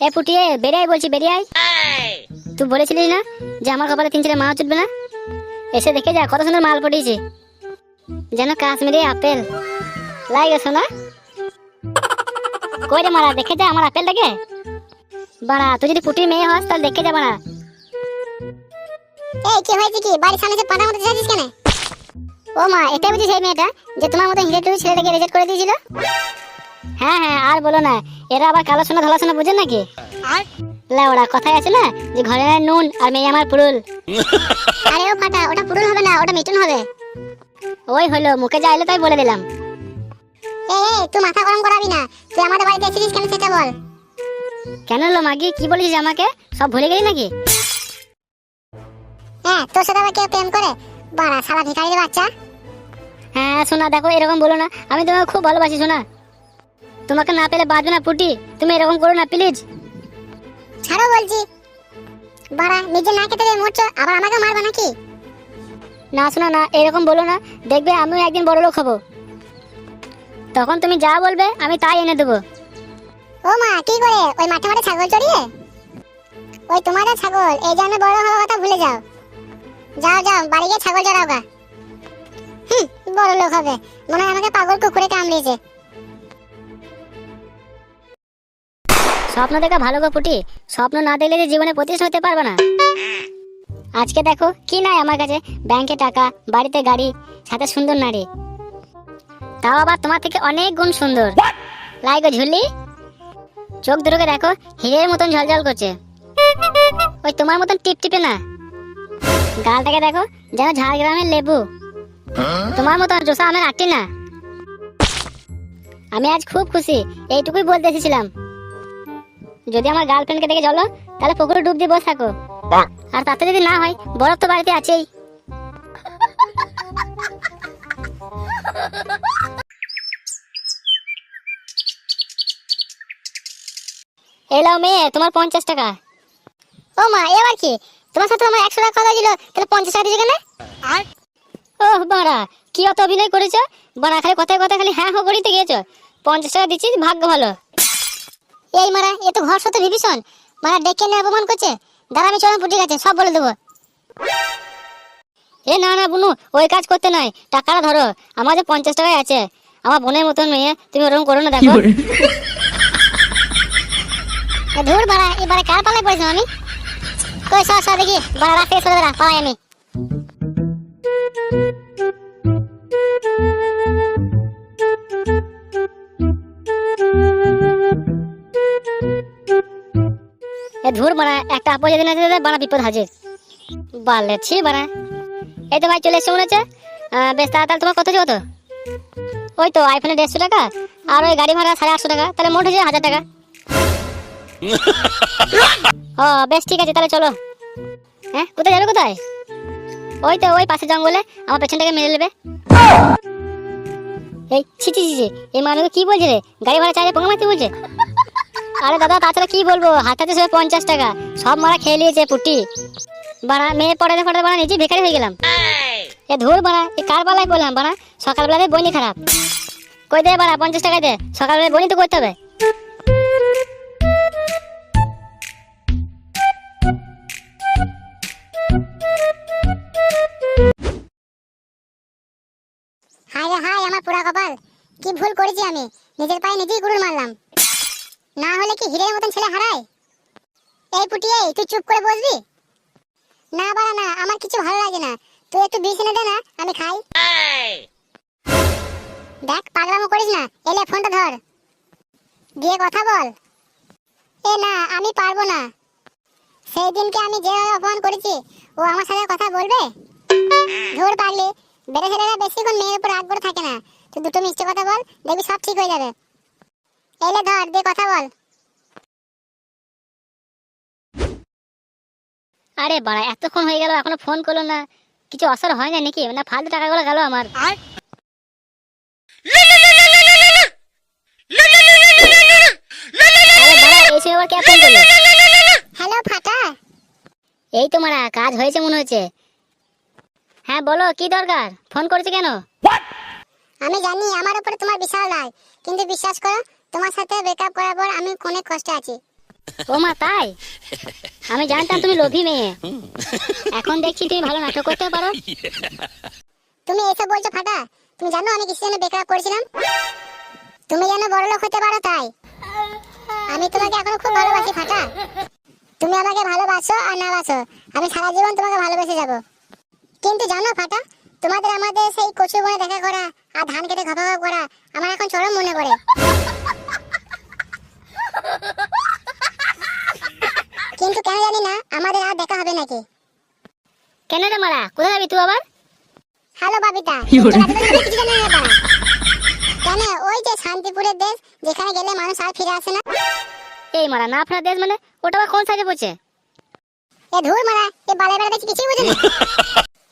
এ পুটিয়ে বেরিয়ে বলছি বেরিয়ে আয়। তুই বলেছিলিস না যে আমার কপালে তিন ছেলে মা চুটবে না? এসে দেখে যা কত সুন্দর মাল পটিয়েছে যেন কাশ্মীরি আপেল। লাগে শোনা কই রে মারা দেখে যা আমার আপেলটাকে। বাড়া তুই যদি পুটির মেয়ে হস তাহলে দেখে যা বাড়া। এই কি হয়েছে কি? বাড়ির সামনে সে পাটা মতো যাচ্ছিস কেন? ও মা এটাই বুঝি সেই মেয়েটা যে তোমার মতো হিরে টুকু ছেলেটাকে রিজেক্ট করে দিয়েছিল? হ্যাঁ হ্যাঁ আর বলো না। এরা আবার কালো সোনা ধলা সোনা বুঝেন নাকি? ওরা কথায় আছে না যে ঘরে নাই নুন আর মেয়ে আমার পুরুল। আরে ও ফাটা ওটা পুরুল হবে না ওটা মিটুন হবে। ওই হলো মুখে যা এলো তাই বলে দিলাম। এই এই তুই মাথা গরম করাবি না। তুই আমাদের বাড়িতে এসেছিস কেন সেটা বল। কেন হলো মাগি কি বলেছিস আমাকে? সব ভুলে গেলি নাকি? হ্যাঁ তোর সাথে আবার কেউ প্রেম করে? বাড়া সারা ভিখারির বাচ্চা। হ্যাঁ শোনা দেখো এরকম বলো না। আমি তোমাকে খুব ভালোবাসি শোনা তোমাকে না পেলে বাঁচবে না পুটি। তুমি এরকম করো না প্লিজ ছাড়ো বলছি। বাড়া নিজে না খেতে পেয়ে মরছো আবার আমাকে মারবে নাকি? না শোনো না এরকম বলো না। দেখবে আমিও একদিন বড় লোক হব। তখন তুমি যা বলবে আমি তাই এনে দেবো। ও মা কি করে? ওই মাঠে মাঠে ছাগল চড়িয়ে? ওই তোমাদের ছাগল এই জন্য বড় হওয়ার কথা ভুলে যাও। যাও যাও বাড়ি গিয়ে ছাগল চড়াও গা। হুম বড় লোক হবে। মনে হয় আমাকে পাগল কুকুরে কামড়িয়েছে স্বপ্ন দেখা ভালো গো পুটি। স্বপ্ন না দেখলে যে জীবনে প্রতিষ্ঠা হতে পারবে না। আজকে দেখো কি নাই আমার কাছে। ব্যাংকে টাকা বাড়িতে গাড়ি সাথে সুন্দর নারী। তাও আবার তোমার থেকে অনেক গুণ সুন্দর। লাইগো ঝুলি। চোখ দুটোকে দেখো হিরের মতন ঝলঝল করছে। ওই তোমার মতন টিপ টিপে না। গালটাকে দেখো যেন ঝাড়গ্রামের লেবু। তোমার মতন জোসা আমের আটটি না। আমি আজ খুব খুশি এইটুকুই বলতে এসেছিলাম। যদি আমার গার্লফ্রেন্ডকে দেখে চলো তাহলে পুকুরে ডুব দিয়ে বসে থাকো। আর তাতে যদি না হয় বরফ তো বাড়িতে আছেই। এলাও মেয়ে তোমার পঞ্চাশ টাকা। ও মা এবার কি? তোমার সাথে আমার একশো টাকা কথা ছিল তাহলে পঞ্চাশ টাকা দিয়েছে কেন ও বাড়া কি অত অভিনয় করেছ? বাড়া খালি কথায় কথায় খালি হ্যাঁ হ্যাঁ করিতে গিয়েছো। পঞ্চাশ টাকা দিচ্ছি ভাগ্য ভালো। এই মারা এ তো ঘর সত্য বিভীষণ। মারা ডেকে নিয়ে অপমান করছে। দাঁড়া আমি চরম পুটি গেছে সব বলে দেবো। এ না না বুনু ওই কাজ করতে নাই টাকাটা ধরো আমার যে পঞ্চাশ টাকায় আছে। আমার বোনের মতন মেয়ে তুমি ওরকম করো না দেখো। ধুর বাড়া এবারে কার পালায় পড়েছিলাম আমি? কই সর সর দেখি। বাড়া রাস্তায় সরে বেড়া পালাই আমি। ধুর বানা একটা আপদ যদি না যেতে বানা বিপদ হাজির। বালেছি বানা এই তো ভাই চলে এসছে মনে হচ্ছে। বেশ তাড়াতাড়ি তোমার কত যাব তো ওই তো আইফোনে দেড়শো টাকা আর ওই গাড়ি ভাড়া সাড়ে আটশো টাকা তাহলে মোট হয়েছে হাজার টাকা। ও বেশ ঠিক আছে তাহলে চলো। হ্যাঁ কোথায় যাবে কোথায়? ওই তো ওই পাশে জঙ্গলে আমার পেছনটাকে মেরে নেবে। এই ছি ছি ছি ছি, এই মানুষ কি বলছে রে? গাড়ি ভাড়া চাইলে পোঙা মারতে বলছে? আরে দাদা, তাছাড়া কি বলব? হাতাতে সে পঞ্চাশ টাকা। সব মারা খেয়ে নিয়েছে পুটি। বাড়া মেয়ে পড়াতে পড়াতে বাড়া নিজে ভিখারি হয়ে গেলাম। এ ধুর বাড়া, এ কার বেলায় বললাম বাড়া? সকালবেলাতে বইনি খারাপ। কই দে বাড়া, পঞ্চাশ টাকা দে। সকালবেলায় বইনি তো করতে হবে। রে হাই আমার পুরা কপাল। কি ভুল করেছি আমি? নিজের পায়ে নিজেই গুরুর মারলাম। না হলে কি হিরের মতন ছেলে হারায়? এই পুটি, এই, তুই চুপ করে বসবি? না বাড়া, না, আমার কিছু ভালো লাগে না। তুই একটু বিষ এনে দে না, আমি খাই। দেখ, পাগলামো করিস না, এলে ফোনটা ধর। দিয়ে কথা বল। এ না, আমি পারব না। সেই দিনকে আমি যেভাবে অপমান করেছি, ও আমার সাথে কথা বলবে? ধর পাগলি বেড়ে ছেলেরা বেশিক্ষণ মেয়ের উপর রাগ করে থাকে না। তুই দুটো মিষ্টি কথা বল, দেখবি সব ঠিক হয়ে যাবে। এলে ধর দিয়ে কথা বল। আরে বাড়া এতক্ষণ হয়ে গেল এখনও ফোন করল না। কিছু অসর হয় না নাকি? না ফালতু টাকাগুলো গেল আমার। আরে? হ্যালো ফাটা। এই তো মারা কাজ হয়েছে মনে হচ্ছে। হ্যাঁ বলো কি দরকার? ফোন করেছে কেন? আমি জানি আমার উপরে তোমার বিশাল রাগ কিন্তু বিশ্বাস করো তোমার সাথে ব্রেকআপ করার পর আমি অনেক কষ্টে আছি। ও মা তাই? আমি জানতাম তুমি লোভী মেয়ে। এখন দেখছি তুমি ভালো নাটক করতে পারো। তুমি এসব বলছো ফাটা? তুমি জানো আমি কিসের জন্য বেকআপ করেছিলাম? তুমি যেন বড় লোক হতে পারো তাই। আমি তোমাকে এখনও খুব ভালোবাসি ফাটা। তুমি আমাকে ভালোবাসো আর না বাসো। আমি সারা জীবন তোমাকে ভালোবেসে যাব। কিন্তু জানো ফাটা তোমাদের আমাদের সেই কচু বনে দেখা করা আর ধান কেটে ঘপ করা আমার এখন চরম মনে পড়ে। কিন্তু কেন জানি না আমাদের আর দেখা হবে নাকি? কেন রে মারা কোথায় যাবি তুই আবার? হ্যালো বাবিতা না কেন? ওই যে শান্তিপুরের দেশ যেখানে গেলে মানুষ আর ফিরে আসে না? এই মারা না ফেরা দেশ মানে ওটা আবার কোন সাইডে পড়ছে? এ ধুর মারা এ বালে বেড়া দেখছি কিছুই বুঝিনি?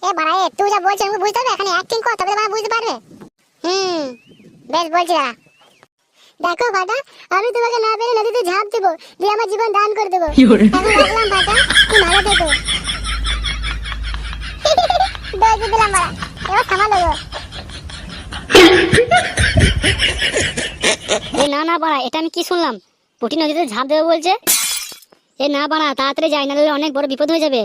এ বাড়া এ তুই যা বলছিস আমি বুঝতে পারবে এখানে অ্যাক্টিং কর তবে বাবা বুঝতে পারবে। হুম বেশ বলছি দাঁড়া। দেখো ফাটা আমি তোমাকে না পেরে নদীতে ঝাঁপ দেবো দিয়ে আমার জীবন দান করে দেবো? এখন রাখলাম ফাটা তুই ভালো থেকো। দেখে দিলাম মারা এবার সামাল দেবো। এ না না বাড়া এটা আমি কি শুনলাম? পুটি নদীতে ঝাঁপ দেবে বলছে? এ না বাড়া তাড়াতাড়ি যাই না অনেক বড় বিপদ হয়ে যাবে।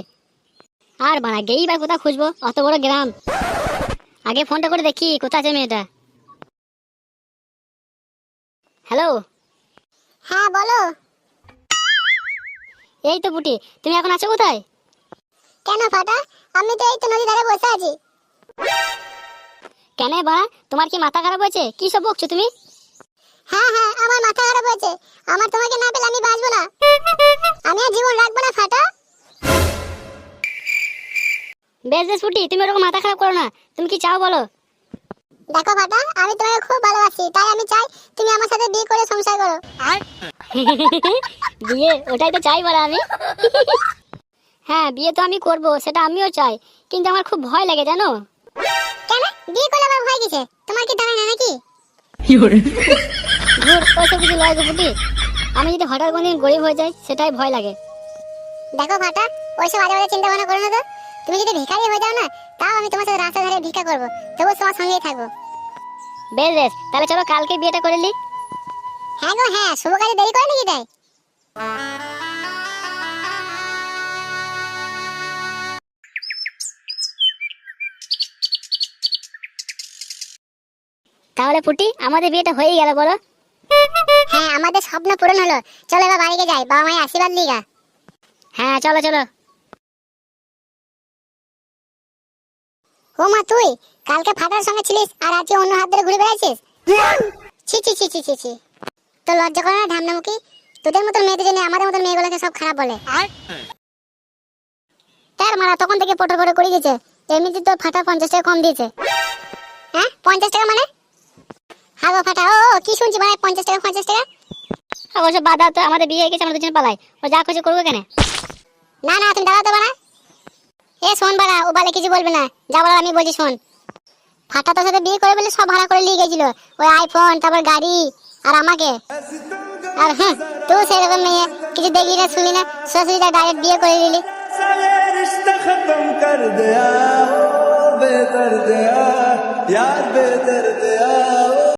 আর বাড়া গেই বা কোথাও খুঁজবো? অত বড় গ্রাম। আগে ফোনটা করে দেখি কোথায় আছে মেয়েটা? হ্যালো? হ্যাঁ বলো। এই তো পুটি তুমি এখন আছো কোথায়? কেন ফাটা? আমি তো এই তো নদী ধারে বসে আছি। কেন বাড়া? তোমার কি মাথা খারাপ হয়েছে? কি সব বকছো তুমি? হ্যাঁ হ্যাঁ আমার মাথা খারাপ হয়েছে। আমার তোমাকে না পেলে আমি বাঁচবো না। আমি আর জীবন রাখব না ফাটা। বেশ বেশ পুটি তুমি ওরকম মাথা খারাপ করো না। তুমি কি চাও বলো? দেখো ফাটা আমি তোমাকে খুব ভালোবাসি তাই আমি চাই তুমি আমার সাথে বিয়ে করে সংসার করো। আর? বিয়ে? ওটাই তো চাই বলা আমি। হ্যাঁ বিয়ে তো আমি করব সেটা আমিও চাই। কিন্তু আমার খুব ভয় লাগে জানো? কেন? বিয়ে করলে আমার ভয় কিসে তোমার কি দাঁড়ায় না নাকি? ধুর ওইসব কিছু লয় গো পুটি আমি যদি হঠাৎ কোনদিন গরিব হয়ে যাই সেটাই ভয় লাগে। দেখো ফাটা ওইসব আজে বাজে চিন্তা ভাবনা করো না তো। তুমি যদি ভিখারি হয়ে যাও না তাও আমি তোমার সাথে রাস্তা ধারে ভিক্ষা করব। তবু তোমার সঙ্গেই থাকব। বেশ বেশ। তাহলে চলো কালকে বিয়েটা করে নি। হ্যাঁ গো হ্যাঁ। শুভ কাজে দেরি করে নাকি তাই? তাহলে পুটি আমাদের বিয়েটা হয়েই গেল বলো। হ্যাঁ আমাদের স্বপ্ন পূরণ হলো। চলো এবার বাড়িতে যাই বাবা মায়ের আশীর্বাদ লিগা হ্যাঁ চলো চলো। ও মা তুই? কালকে ফাটার সঙ্গে ছিলিস আর আজকে অন্য হাত ধরে ঘুরে বেড়াইছিস? ছি ছি ছি ছি ছি ছি। তো লজ্জা করে না ঢামনামুখি তোদের মতন মেয়েদের জন্য আমাদের মতন মেয়েগুলোকে সব খারাপ বলে। তার মারা তখন থেকে পটর পটর করে গেছে। এমনিতে তো ফাটা পঞ্চাশ টাকা কম দিয়েছে। হ্যাঁ? পঞ্চাশ টাকা মানে? হ্যাঁ ফাটা ও কি শুনছি মানে পঞ্চাশ টাকা পঞ্চাশ টাকা? অবশ্য বাধা তো আমাদের বিয়ে হয়ে গেছে আমরা দুজন পালাই। ও যা খুশি করব কেন না না তুমি দাঁড়াতে পারো এ শোন বাড়া ও বালে কিছু বলবে না যা বলার আমি বলছি শোন ফাটা তোর সাথে বিয়ে করে বলে সব ভাড়া করে নিয়ে গেছিল ওই আইফোন তারপর গাড়ি আর আমাকে আর হ্যাঁ তুই সেরকম মেয়ে কিছু দেখলি না শুনলি না সরাসরি ডাইরেক্ট বিয়ে করে দিলি साले रिश्ता खत्म कर दिया ओ बेदर्द यार यार बेदर्द